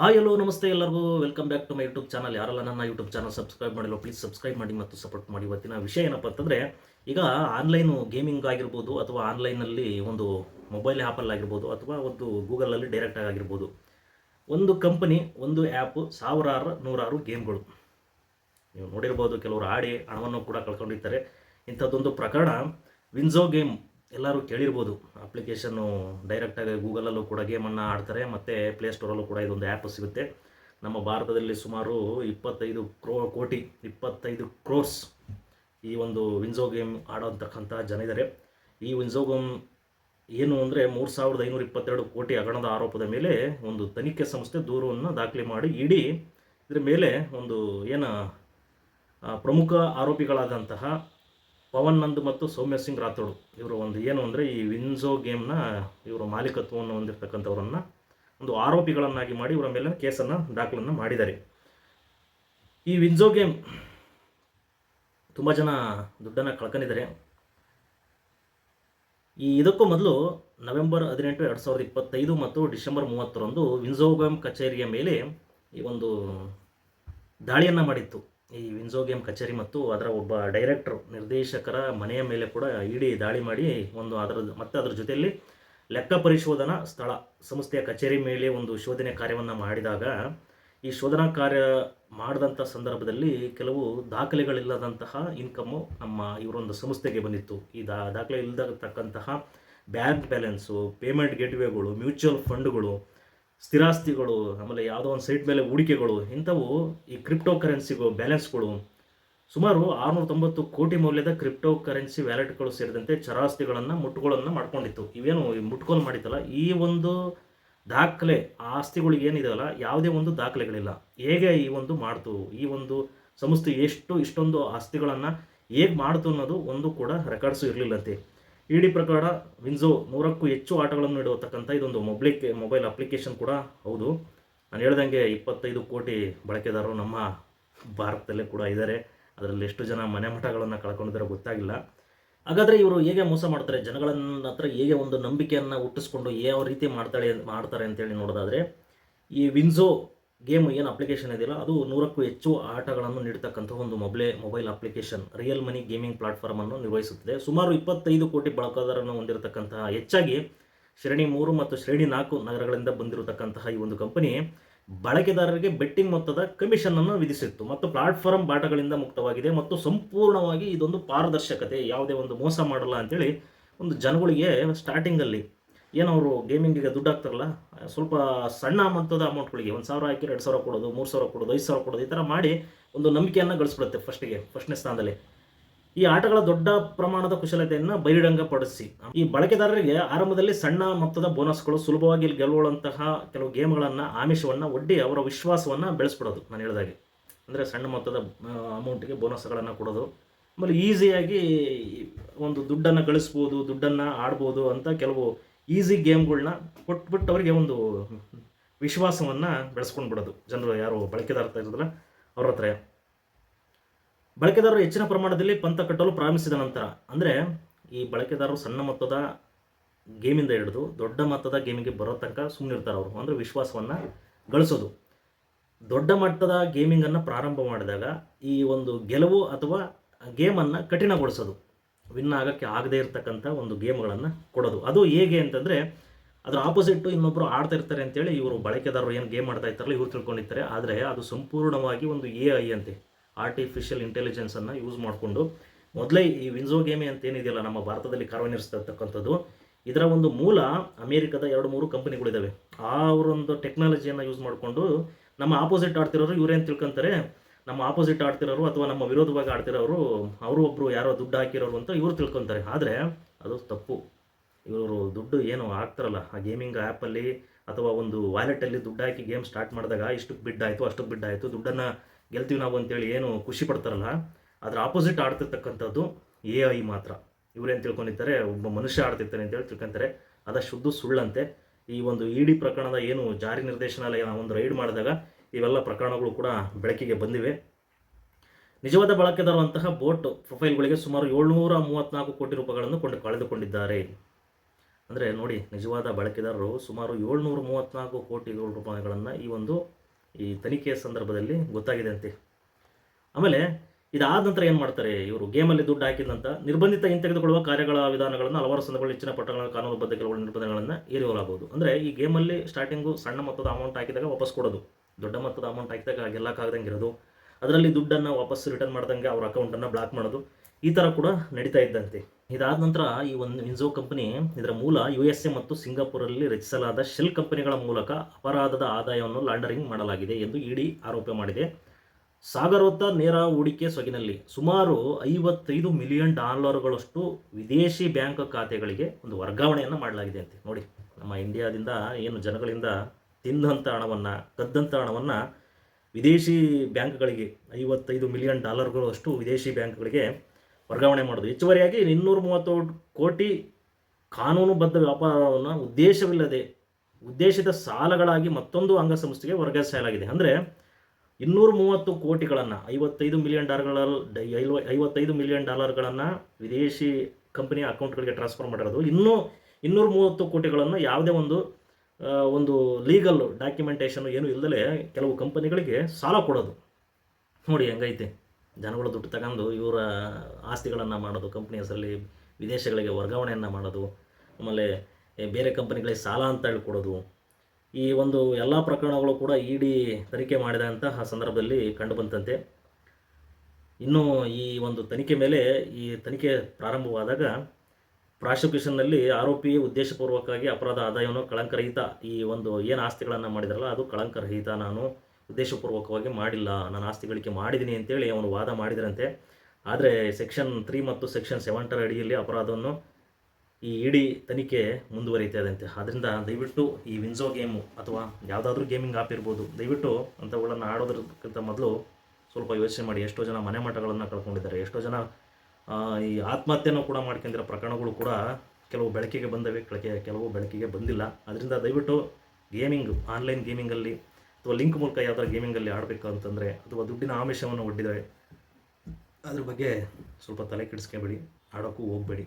Hi hello ನಮಸ್ತೆ ಎಲ್ಲರಿಗೂ. Welcome back to my YouTube channel ಯಾರೆಲ್ಲ ನನ್ನ ಯೂಟ್ಯೂಬ್ ಚಾನಲ್ ಸಬ್ಸ್ಕ್ರೈಬ್ ಮಾಡಿಲ್ಲ ಪ್ಲೀಸ್ ಸಬ್ಸ್ಕ್ರೈಬ್ ಮಾಡಿ ಮತ್ತು ಸಪೋರ್ಟ್ ಮಾಡಿ. ಇವತ್ತಿನ ವಿಷಯ ಏನಪ್ಪ ಅಂತಂದರೆ, ಈಗ ಆನ್ಲೈನು ಗೇಮಿಂಗ್ ಆಗಿರ್ಬೋದು ಅಥವಾ ಆನ್ಲೈನಲ್ಲಿ ಒಂದು ಮೊಬೈಲ್ ಆ್ಯಪಲ್ಲಿ ಆಗಿರ್ಬೋದು ಅಥವಾ ಒಂದು ಗೂಗಲಲ್ಲಿ ಡೈರೆಕ್ಟಾಗಿ ಆಗಿರ್ಬೋದು. ಒಂದು ಕಂಪನಿ ಒಂದು ಆ್ಯಪು ಸಾವಿರಾರು ನೂರಾರು ಗೇಮ್ಗಳು ನೀವು ನೋಡಿರ್ಬೋದು, ಕೆಲವರು ಆಡಿ ಹಣವನ್ನು ಕೂಡ ಕಳ್ಕೊಂಡಿರ್ತಾರೆ. ಇಂಥದ್ದೊಂದು ಪ್ರಕರಣ ವಿನ್ಝೋ ಗೇಮ್ ಎಲ್ಲರೂ ಕೇಳಿರ್ಬೋದು. ಅಪ್ಲಿಕೇಶನ್ನು ಡೈರೆಕ್ಟಾಗಿ ಗೂಗಲಲ್ಲೂ ಕೂಡ ಗೇಮನ್ನು ಆಡ್ತಾರೆ, ಮತ್ತು ಪ್ಲೇಸ್ಟೋರಲ್ಲೂ ಕೂಡ ಇದೊಂದು ಆ್ಯಪ್ ಸಿಗುತ್ತೆ. ನಮ್ಮ ಭಾರತದಲ್ಲಿ ಸುಮಾರು ಇಪ್ಪತ್ತೈದು ಕ್ರೋ ಕೋಟಿ ಇಪ್ಪತ್ತೈದು ಕ್ರೋರ್ಸ್ ಈ ಒಂದು ವಿನ್ಝೋ ಗೇಮ್ ಆಡೋತಕ್ಕಂಥ ಜನ ಇದ್ದಾರೆ ಈ ವಿನ್ಝೋ ಗೇಮ್ ಏನು ಅಂದರೆ ಮೂರು ಸಾವಿರದ ಐನೂರ ಇಪ್ಪತ್ತೆರಡು ಕೋಟಿ ಹಗರಣದ ಆರೋಪದ ಮೇಲೆ ಒಂದು ತನಿಖೆ ಸಂಸ್ಥೆ ದೂರವನ್ನು ದಾಖಲೆ ಮಾಡಿ ಇಡೀ ಇದ್ರ ಮೇಲೆ ಒಂದು ಏನು ಪ್ರಮುಖ ಆರೋಪಿಗಳಾದಂತಹ ಪವನ್ ನಂದ್ ಮತ್ತು ಸೌಮ್ಯ ಸಿಂಗ್ ರಾಥೋಡ್. ಇವರು ಒಂದು ಏನು ಅಂದರೆ ಈ ವಿನ್ಝೋ ಗೇಮ್ನ ಇವರು ಮಾಲೀಕತ್ವವನ್ನು ಹೊಂದಿರತಕ್ಕಂಥವ್ರನ್ನ ಒಂದು ಆರೋಪಿಗಳನ್ನಾಗಿ ಮಾಡಿ ಇವರ ಮೇಲೆ ಕೇಸನ್ನು, ದಾಖಲನ್ನು ಮಾಡಿದ್ದಾರೆ. ಈ ವಿನ್ಝೋ ಗೇಮ್ ತುಂಬ ಜನ ದುಡ್ಡನ್ನು ಕಳ್ಕೊಂಡಿದ್ದಾರೆ. ಈ ಇದಕ್ಕೂ ಮೊದಲು ನವೆಂಬರ್ ಹದಿನೆಂಟು ಎರಡು ಸಾವಿರದ ಇಪ್ಪತ್ತೈದು ಮತ್ತು ಡಿಸೆಂಬರ್ ಮೂವತ್ತರಂದು ವಿನ್ಸೋ ಗೇಮ್ ಕಚೇರಿಯ ಮೇಲೆ ಈ ಒಂದು ದಾಳಿಯನ್ನು ಮಾಡಿತ್ತು. ಈ ವಿನ್ಸೋ ಗೇಮ್ ಕಚೇರಿ ಮತ್ತು ಅದರ ಒಬ್ಬ ಡೈರೆಕ್ಟರ್, ನಿರ್ದೇಶಕರ ಮನೆಯ ಮೇಲೆ ಕೂಡ ಇಡಿ ದಾಳಿ ಮಾಡಿ ಒಂದು ಅದರ ಮತ್ತೆ ಅದರ ಜೊತೆಯಲ್ಲಿ ಲೆಕ್ಕ ಪರಿಶೋಧನಾ ಸ್ಥಳ, ಸಂಸ್ಥೆಯ ಕಚೇರಿ ಮೇಲೆ ಒಂದು ಶೋಧನೆ ಕಾರ್ಯವನ್ನು ಮಾಡಿದಾಗ ಈ ಶೋಧನಾ ಕಾರ್ಯ ಮಾಡಿದಂಥ ಸಂದರ್ಭದಲ್ಲಿ ಕೆಲವು ದಾಖಲೆಗಳಿಲ್ಲದಂತಹ ಇನ್ಕಮ್ಮು ನಮ್ಮ ಇವರೊಂದು ಸಂಸ್ಥೆಗೆ ಬಂದಿತ್ತು. ಈ ದಾ, ದಾಖಲೆ ಇಲ್ಲದಕ್ಕಂತಹ ಬ್ಯಾಂಕ್ ಬ್ಯಾಲೆನ್ಸು ಪೇಮೆಂಟ್ ಗೇಟ್ವೇಗಳು ಮ್ಯೂಚುವಲ್ ಫಂಡ್ಗಳು ಸ್ಥಿರಾಸ್ತಿಗಳು, ಆಮೇಲೆ ಯಾವುದೋ ಒಂದು ಸೈಟ್ ಮೇಲೆ ಹೂಡಿಕೆಗಳು, ಇಂಥವು ಈ ಕ್ರಿಪ್ಟೋ ಕರೆನ್ಸಿಗೂ ಬ್ಯಾಲೆನ್ಸ್ಗಳು. ಸುಮಾರು ಆರುನೂರ ತೊಂಬತ್ತು ಕೋಟಿ ಮೌಲ್ಯದ ಕ್ರಿಪ್ಟೋ ಕರೆನ್ಸಿ ವ್ಯಾಲೆಟ್ಗಳು ಸೇರಿದಂತೆ ಚರಾಸ್ತಿಗಳನ್ನು, ಮುಟ್ಟುಗಳನ್ನು ಮಾಡ್ಕೊಂಡಿತ್ತು. ಇವೇನು ಈ ಮುಟ್ಕೋಲು ಮಾಡಿತ್ತಲ್ಲ, ಈ ಒಂದು ದಾಖಲೆ ಆಸ್ತಿಗಳು ಆಸ್ತಿಗಳಿಗೆ ಏನಿದೆಯಲ್ಲ, ಯಾವುದೇ ಒಂದು ದಾಖಲೆಗಳಿಲ್ಲ. ಹೇಗೆ ಈ ಒಂದು ಮಾಡ್ತು, ಈ ಒಂದು ಸಂಸ್ಥೆ ಎಷ್ಟು ಇಷ್ಟೊಂದು ಆಸ್ತಿಗಳನ್ನು ಹೇಗೆ ಮಾಡ್ತು ಅನ್ನೋದು ಒಂದು ಕೂಡ ರೆಕಾರ್ಡ್ಸು ಇರಲಿಲ್ಲಂತೆ. ಇಡೀ ಪ್ರಕಾರ ವಿನ್ಸೋ ನೂರಕ್ಕೂ ಹೆಚ್ಚು ಆಟಗಳನ್ನು ಇಡತಕ್ಕಂಥ ಇದೊಂದು ಮೊಬ್ಲಿಕ್ ಮೊಬೈಲ್ ಅಪ್ಲಿಕೇಶನ್ ಕೂಡ. ಹೌದು. ನಾನು ಹೇಳ್ದಂಗೆ ಇಪ್ಪತ್ತೈದು ಕೋಟಿ ಬಳಕೆದಾರರು ನಮ್ಮ ಭಾರತದಲ್ಲೇ ಕೂಡ ಇದ್ದಾರೆ. ಅದರಲ್ಲಿ ಎಷ್ಟು ಜನ ಮನೆ ಮಠಗಳನ್ನು ಕಳ್ಕೊಂಡಿದ್ದಾರೆ ಗೊತ್ತಾಗಿಲ್ಲ. ಹಾಗಾದರೆ ಇವರು ಹೇಗೆ ಮೋಸ ಮಾಡ್ತಾರೆ? ಜನಗಳನ್ನ ಹತ್ರ ಹೇಗೆ ಒಂದು ನಂಬಿಕೆಯನ್ನು ಹುಟ್ಟಿಸ್ಕೊಂಡು ಯಾವ ರೀತಿ ಮಾಡ್ತಾಳೆ, ಮಾಡ್ತಾರೆ ಅಂತೇಳಿ ನೋಡೋದಾದರೆ, ಈ ವಿನ್ಸೋ ಗೇಮ್ ಏನು ಅಪ್ಲಿಕೇಶನ್ ಇದೆಯಲ್ಲ ಅದು ನೂರಕ್ಕೂ ಹೆಚ್ಚು ಆಟಗಳನ್ನು ನೀಡತಕ್ಕಂಥ ಒಂದು mobile mobile application real money gaming ಪ್ಲಾಟ್ಫಾರ್ಮನ್ನು ನಿರ್ವಹಿಸುತ್ತದೆ. ಸುಮಾರು ಇಪ್ಪತ್ತೈದು ಕೋಟಿ ಬಳಕೆದಾರರನ್ನು ಹೊಂದಿರತಕ್ಕಂತಹ ಹೆಚ್ಚಾಗಿ ಶ್ರೇಣಿ ಮೂರು ಮತ್ತು ಶ್ರೇಣಿ ನಾಲ್ಕು ನಗರಗಳಿಂದ ಬಂದಿರತಕ್ಕಂತಹ ಈ ಒಂದು ಕಂಪನಿ ಬಳಕೆದಾರರಿಗೆ ಬೆಟ್ಟಿಂಗ್ ಮೊತ್ತದ ಕಮಿಷನ್ ಅನ್ನು ವಿಧಿಸಿತ್ತು. ಮತ್ತು ಪ್ಲಾಟ್ಫಾರ್ಮ್ ಬಾಟಗಳಿಂದ ಮುಕ್ತವಾಗಿದೆ. ಮತ್ತು ಸಂಪೂರ್ಣವಾಗಿ ಇದೊಂದು ಪಾರದರ್ಶಕತೆ, ಯಾವುದೇ ಒಂದು ಮೋಸ ಮಾಡಲ್ಲ ಅಂತೇಳಿ ಒಂದು ಜನಗಳಿಗೆ ಸ್ಟಾರ್ಟಿಂಗಲ್ಲಿ ಏನು ಅವರು ಗೇಮಿಂಗಿಗೆ ದುಡ್ಡು ಹಾಕ್ತಾರಲ್ಲ ಸ್ವಲ್ಪ ಸಣ್ಣ ಮೊತ್ತದ ಅಮೌಂಟ್ಗಳಿಗೆ ಒಂದು ಸಾವಿರ ಹಾಕಿ ಎರಡು ಸಾವಿರ ಕೊಡೋದು, ಮೂರು ಸಾವಿರ ಕೊಡೋದು, ಐದು ಸಾವಿರ ಕೊಡೋದು ಈ ಥರ ಮಾಡಿ ಒಂದು ನಂಬಿಕೆಯನ್ನು ಗಳಿಸ್ಬಿಡುತ್ತೆ ಫಸ್ಟಿಗೆ ಫಸ್ಟ್ನೇ ಸ್ಥಾನದಲ್ಲಿ. ಈ ಆಟಗಳ ದೊಡ್ಡ ಪ್ರಮಾಣದ ಕುಶಲತೆಯನ್ನು ಬಹಿರಂಗಪಡಿಸಿ, ಈ ಬಳಕೆದಾರರಿಗೆ ಆರಂಭದಲ್ಲಿ ಸಣ್ಣ ಮೊತ್ತದ ಬೋನಸ್ಗಳು ಸುಲಭವಾಗಿ ಗೆಲ್ಲುವಂತಹ ಕೆಲವು ಗೇಮ್ಗಳನ್ನು ಆಮಿಷವನ್ನು ಒಡ್ಡಿ ಅವರ ವಿಶ್ವಾಸವನ್ನು ಬೆಳೆಸ್ಬಿಡೋದು ನಾನು ಹೇಳಿದಾಗೆ. ಅಂದರೆ ಸಣ್ಣ ಮೊತ್ತದ ಅಮೌಂಟಿಗೆ ಬೋನಸ್ಗಳನ್ನು ಕೊಡೋದು, ಆಮೇಲೆ ಈಸಿಯಾಗಿ ಒಂದು ದುಡ್ಡನ್ನು ಗಳಿಸ್ಬೋದು, ದುಡ್ಡನ್ನು ಆಡ್ಬೋದು ಅಂತ ಕೆಲವು ಈಸಿ ಗೇಮ್ಗಳನ್ನ ಕೊಟ್ಬಿಟ್ಟು ಅವರಿಗೆ ಒಂದು ವಿಶ್ವಾಸವನ್ನು ಬೆಳೆಸ್ಕೊಂಡು ಬಿಡೋದು. ಜನರು ಯಾರು ಬಳಕೆದಾರ ಇರೋದಿಲ್ಲ, ಅವ್ರ ಹತ್ರ. ಬಳಕೆದಾರರು ಹೆಚ್ಚಿನ ಪ್ರಮಾಣದಲ್ಲಿ ಪಂತ ಕಟ್ಟಲು ಪ್ರಾರಂಭಿಸಿದ ನಂತರ, ಅಂದರೆ ಈ ಬಳಕೆದಾರರು ಸಣ್ಣ ಮೊತ್ತದ ಗೇಮಿಂದ ಹಿಡಿದು ದೊಡ್ಡ ಮೊತ್ತದ ಗೇಮಿಗೆ ಬರೋ ತನಕ ಸುಮ್ಮನಿರ್ತಾರೆ ಅವರು. ಅಂದರೆ ವಿಶ್ವಾಸವನ್ನು ಗಳಿಸೋದು. ದೊಡ್ಡ ಮಟ್ಟದ ಗೇಮಿಂಗನ್ನು ಪ್ರಾರಂಭ ಮಾಡಿದಾಗ ಈ ಒಂದು ಗೆಲುವು ಅಥವಾ ಗೇಮನ್ನು ಕಠಿಣಗೊಳಿಸೋದು. ವಿನ್ ಆಗೋಕ್ಕೆ ಆಗದೇ ಇರತಕ್ಕಂಥ ಒಂದು ಗೇಮ್ಗಳನ್ನು ಕೊಡೋದು. ಅದು ಹೇಗೆ ಅಂತಂದರೆ, ಅದರ ಆಪೋಸಿಟ್ಟು ಇನ್ನೊಬ್ಬರು ಆಡ್ತಾ ಇರ್ತಾರೆ ಅಂತೇಳಿ ಇವರು ಬಳಕೆದಾರರು ಏನು ಗೇಮ್ ಆಡ್ತಾ ಇರ್ತಾರಲ್ಲ ಇವ್ರು ತಿಳ್ಕೊಂಡಿರ್ತಾರೆ. ಆದರೆ ಅದು ಸಂಪೂರ್ಣವಾಗಿ ಒಂದು ಎ ಐ ಅಂತೆ. ಆರ್ಟಿಫಿಷಿಯಲ್ ಇಂಟೆಲಿಜೆನ್ಸನ್ನು ಯೂಸ್ ಮಾಡಿಕೊಂಡು ಮೊದಲೇ ಈ ವಿನ್ಝೋ ಗೇಮಿ ಅಂತ ಏನಿದೆಯಲ್ಲ ನಮ್ಮ ಭಾರತದಲ್ಲಿ ಕಾರ್ಯನಿರ್ಸ್ತಕ್ಕಂಥದ್ದು ಇದರ ಒಂದು ಮೂಲ ಅಮೇರಿಕದ ಎರಡು ಮೂರು ಕಂಪನಿಗಳಿದ್ದಾವೆ ಆ ಅವರೊಂದು ಟೆಕ್ನಾಲಜಿಯನ್ನು ಯೂಸ್ ಮಾಡಿಕೊಂಡು ನಮ್ಮ ಆಪೋಸಿಟ್ ಆಡ್ತಿರೋರು ಇವರೇನು ತಿಳ್ಕೊಂತಾರೆ ನಮ್ಮ ಆಪೋಸಿಟ್ ಆಡ್ತಿರೋರು ಅಥವಾ ನಮ್ಮ ವಿರೋಧವಾಗಿ ಆಡ್ತಿರೋರು, ಅವರು ಒಬ್ಬರು ಯಾರೋ ದುಡ್ಡು ಹಾಕಿರೋರು ಅಂತ ಇವರು ತಿಳ್ಕೊತಾರೆ. ಆದರೆ ಅದು ತಪ್ಪು. ಇವರು ದುಡ್ಡು ಏನು ಹಾಕ್ತಾರಲ್ಲ, ಆ ಗೇಮಿಂಗ್ ಆ್ಯಪಲ್ಲಿ ಅಥವಾ ಒಂದು ವ್ಯಾಲೆಟಲ್ಲಿ ದುಡ್ಡು ಹಾಕಿ ಗೇಮ್ ಸ್ಟಾರ್ಟ್ ಮಾಡಿದಾಗ ಇಷ್ಟಕ್ಕೆ ಬಿಡ್ ಆಯಿತು ಅಷ್ಟಕ್ಕೆ ಬಿಡ್ ಆಯಿತು ದುಡ್ಡನ್ನು ಗೆಲ್ತೀವಿ ನಾವು ಅಂತೇಳಿ ಏನು ಖುಷಿ ಪಡ್ತಾರಲ್ಲ ಅದರ ಆಪೋಸಿಟ್ ಆಡ್ತಿರ್ತಕ್ಕಂಥದ್ದು ಎ ಐ ಮಾತ್ರ. ಇವರೇನು ತಿಳ್ಕೊಂಡಿರ್ತಾರೆ, ಒಬ್ಬ ಮನುಷ್ಯ ಆಡ್ತಿರ್ತಾನೆ ಅಂತೇಳಿ ತಿಳ್ಕೊಂತಾರೆ. ಅದ ಶುದ್ಧ ಸುಳ್ಳಂತೆ. ಈ ಒಂದು ಇಡಿ ಪ್ರಕರಣದ ಏನು ಜಾರಿ ನಿರ್ದೇಶನಾಲಯ ಒಂದು ರೈಡ್ ಮಾಡಿದಾಗ ಇವೆಲ್ಲ ಪ್ರಕರಣಗಳು ಕೂಡ ಬೆಳಕಿಗೆ ಬಂದಿವೆ. ನಿಜವಾದ ಬಳಕೆದಾರರಂತಹ ಬೋಟ್ ಪ್ರೊಫೈಲ್ಗಳಿಗೆ ಸುಮಾರು ಏಳ್ನೂರ ಮೂವತ್ತ್ನಾಲ್ಕು ಕೋಟಿ ರೂಪಾಯಿಗಳನ್ನು ಕೊಂಡು ಕಳೆದುಕೊಂಡಿದ್ದಾರೆ. ಅಂದರೆ ನೋಡಿ, ನಿಜವಾದ ಬಳಕೆದಾರರು ಸುಮಾರು ಏಳ್ನೂರ ಮೂವತ್ತ್ನಾಲ್ಕು ಕೋಟಿ ರೂಪಾಯಿಗಳನ್ನು ಈ ಒಂದು ಈ ತನಿಖೆಯ ಸಂದರ್ಭದಲ್ಲಿ ಗೊತ್ತಾಗಿದೆ ಅಂತೆ. ಆಮೇಲೆ ಇದಾದ ನಂತರ ಏನು ಮಾಡ್ತಾರೆ? ಇವರು ಗೇಮಲ್ಲಿ ದುಡ್ಡು ಹಾಕಿದಂಥ ನಿರ್ಬಂಧಿತ ಹಿಂತೆಗೆದುಕೊಳ್ಳುವ ಕಾರ್ಯಗಳ ವಿಧಾನಗಳನ್ನು, ಹಲವಾರು ಸಂದರ್ಭಗಳಲ್ಲಿ ಹೆಚ್ಚಿನ ಪಟ್ಟಣಗಳ ಕಾನೂನುಬದ್ಧ ಕೆಲವು ನಿರ್ಬಂಧಗಳನ್ನು ಏರಿಸಲಾಗುವುದು ಅಂದರೆ ಈ ಗೇಮಲ್ಲಿ ಸ್ಟಾರ್ಟಿಂಗು ಸಣ್ಣ ಮೊತ್ತದ ಅಮೌಂಟ್ ಹಾಕಿದಾಗ ವಾಪಸ್ ಕೊಡೋದು. ದೊಡ್ಡ ಮೊತ್ತದ ಅಮೌಂಟ್ ಹಾಕಿದಾಗ ಗೆಲ್ಲಕ್ಕಾಗದಂಗೆ ಇರೋದು ಅದರಲ್ಲಿ ದುಡ್ಡನ್ನು ವಾಪಸ್ ರಿಟರ್ನ್ ಮಾಡ್ದಂಗೆ ಅವ್ರ ಅಕೌಂಟನ್ನು ಬ್ಲಾಕ್ ಮಾಡೋದು. ಈ ಥರ ಕೂಡ ನಡೀತಾ ಇದ್ದಂತೆ. ಇದಾದ ನಂತರ ಈ ಒಂದು ವಿನ್ಸೋ ಕಂಪನಿ ಇದರ ಮೂಲ ಯು ಎಸ್ ಎ ಮತ್ತು ಸಿಂಗಾಪುರಲ್ಲಿ ರಚಿಸಲಾದ ಶೆಲ್ ಕಂಪನಿಗಳ ಮೂಲಕ ಅಪರಾಧದ ಆದಾಯವನ್ನು ಲಾಂಡರಿಂಗ್ ಮಾಡಲಾಗಿದೆ ಎಂದು ಇಡಿ ಆರೋಪ ಮಾಡಿದೆ. ಸಾಗರೋತ್ತ ನೇರ ಹೂಡಿಕೆ ಸೊಗಿನಲ್ಲಿ ಸುಮಾರು ಐವತ್ತೈದು ಮಿಲಿಯನ್ ಡಾಲರ್ಗಳಷ್ಟು ವಿದೇಶಿ ಬ್ಯಾಂಕ್ ಖಾತೆಗಳಿಗೆ ಒಂದು ವರ್ಗಾವಣೆಯನ್ನು ಮಾಡಲಾಗಿದೆ ಅಂತೆ. ನೋಡಿ, ನಮ್ಮ ಇಂಡಿಯಾದಿಂದ ಏನು ಜನಗಳಿಂದ ತಿಂದಂಥ ಹಣವನ್ನು, ಕದ್ದಂಥ ಹಣವನ್ನು ವಿದೇಶಿ ಬ್ಯಾಂಕ್ಗಳಿಗೆ ಐವತ್ತೈದು ಮಿಲಿಯನ್ ಡಾಲರ್ಗಳು ಅಷ್ಟು ವಿದೇಶಿ ಬ್ಯಾಂಕ್ಗಳಿಗೆ ವರ್ಗಾವಣೆ ಮಾಡೋದು. ಹೆಚ್ಚುವರಿಯಾಗಿ ಇನ್ನೂರ ಮೂವತ್ತು ಕೋಟಿ ಕಾನೂನುಬದ್ಧ ವ್ಯಾಪಾರವನ್ನು ಉದ್ದೇಶವಿಲ್ಲದೆ, ಉದ್ದೇಶಿತ ಸಾಲಗಳಾಗಿ ಮತ್ತೊಂದು ಅಂಗಸಂಸ್ಥೆಗೆ ವರ್ಗಾಯಿಸಲಾಗಿದೆ. ಅಂದರೆ ಇನ್ನೂರ ಮೂವತ್ತು ಕೋಟಿಗಳನ್ನು, ಐವತ್ತೈದು ಮಿಲಿಯನ್ ಡಾಲರ್ಗಳ ಐವತ್ತೈದು ಮಿಲಿಯನ್ ಡಾಲರ್ಗಳನ್ನು ವಿದೇಶಿ ಕಂಪನಿಯ ಅಕೌಂಟ್ಗಳಿಗೆ ಟ್ರಾನ್ಸ್ಫರ್ ಮಾಡಿರೋದು. ಇನ್ನೂ ಇನ್ನೂರ ಮೂವತ್ತು ಕೋಟಿಗಳನ್ನು ಯಾವುದೇ ಒಂದು ಒಂದು ಲೀಗಲ್ ಡಾಕ್ಯುಮೆಂಟೇಷನ್ ಏನು ಇಲ್ಲದೆ ಕೆಲವು ಕಂಪನಿಗಳಿಗೆ ಸಾಲ ಕೊಡೋದು. ನೋಡಿ ಹೆಂಗೈತೆ. ಜನಗಳು ದುಡ್ಡು ತಗೊಂಡು ಇವರ ಆಸ್ತಿಗಳನ್ನು ಮಾಡೋದು ಕಂಪ್ನಿ ಹೆಸರಲ್ಲಿ ವಿದೇಶಗಳಿಗೆ ವರ್ಗಾವಣೆಯನ್ನು ಮಾಡೋದು, ಆಮೇಲೆ ಬೇರೆ ಕಂಪನಿಗಳಿಗೆ ಸಾಲ ಅಂತ ಹೇಳಿ ಕೊಡೋದು. ಈ ಒಂದು ಎಲ್ಲ ಪ್ರಕರಣಗಳು ಕೂಡ ಇಡಿ ತನಿಖೆ ಮಾಡಿದಂತಹ ಸಂದರ್ಭದಲ್ಲಿ ಕಂಡುಬಂತಂತೆ. ಇನ್ನು ಈ ಒಂದು ತನಿಖೆ ಮೇಲೆ ಈ ತನಿಖೆ ಪ್ರಾರಂಭವಾದಾಗ ಪ್ರಾಸಿಕ್ಯೂಷನ್ನಲ್ಲಿ ಆರೋಪಿ ಉದ್ದೇಶಪೂರ್ವಕವಾಗಿ ಅಪರಾಧ ಆದಾಯವನ್ನು ಕಳಂಕರಹಿತ ಈ ಒಂದು ಏನು ಆಸ್ತಿಗಳನ್ನು ಮಾಡಿದ್ರಲ್ಲ, ಅದು ಕಳಂಕರಹಿತ. ನಾನು ಉದ್ದೇಶಪೂರ್ವಕವಾಗಿ ಮಾಡಿಲ್ಲ. ನಾನು ಆಸ್ತಿ ಗಳಿಕೆ ಮಾಡಿದ್ದೀನಿ ಅಂತೇಳಿ ಅವನು ವಾದ ಮಾಡಿದ್ರಂತೆ. ಆದರೆ ಸೆಕ್ಷನ್ ತ್ರೀ ಮತ್ತು ಸೆಕ್ಷನ್ ಸೆವೆಂಟರ್ ಅಡಿಯಲ್ಲಿ ಅಪರಾಧವನ್ನು ಈ ಇಡೀ ತನಿಖೆ ಮುಂದುವರಿತಾ ಇದಂತೆ ಆದ್ದರಿಂದ ದಯವಿಟ್ಟು ಈ ವಿನ್ಸೋ ಗೇಮು ಅಥವಾ ಯಾವುದಾದ್ರೂ ಗೇಮಿಂಗ್ ಆ್ಯಪ್ ಇರ್ಬೋದು, ದಯವಿಟ್ಟು ಅಂಥವುಗಳನ್ನು ಆಡೋದ್ರಕ್ಕಿಂತ ಮೊದಲು ಸ್ವಲ್ಪ ಯೋಚನೆ ಮಾಡಿ. ಎಷ್ಟೋ ಜನ ಮನೆ ಮಠಗಳನ್ನು ಕಳ್ಕೊಂಡಿದ್ದಾರೆ. ಎಷ್ಟೋ ಜನ ಈ ಆತ್ಮಹತ್ಯೆನೂ ಕೂಡ ಮಾಡ್ಕೊಂಡಿರೋ ಪ್ರಕರಣಗಳು ಕೂಡ ಕೆಲವು ಬೆಳಕಿಗೆ ಬಂದವೆ, ಕೆಳಗೆ ಕೆಲವು ಬೆಳಕಿಗೆ ಬಂದಿಲ್ಲ. ಅದರಿಂದ ದಯವಿಟ್ಟು ಗೇಮಿಂಗ್ ಆನ್ಲೈನ್ ಗೇಮಿಂಗಲ್ಲಿ ಅಥವಾ ಲಿಂಕ್ ಮೂಲಕ ಯಾವ್ದಾರು ಗೇಮಿಂಗಲ್ಲಿ ಆಡಬೇಕು ಅಂತಂದರೆ ಅಥವಾ ದುಡ್ಡಿನ ಆಮಿಷವನ್ನು ಒಡ್ಡಿದರೆ ಅದ್ರ ಬಗ್ಗೆ ಸ್ವಲ್ಪ ತಲೆ ಕೆಡಿಸ್ಕೊಬೇಡಿ, ಆಡೋಕ್ಕೂ ಹೋಗಬೇಡಿ.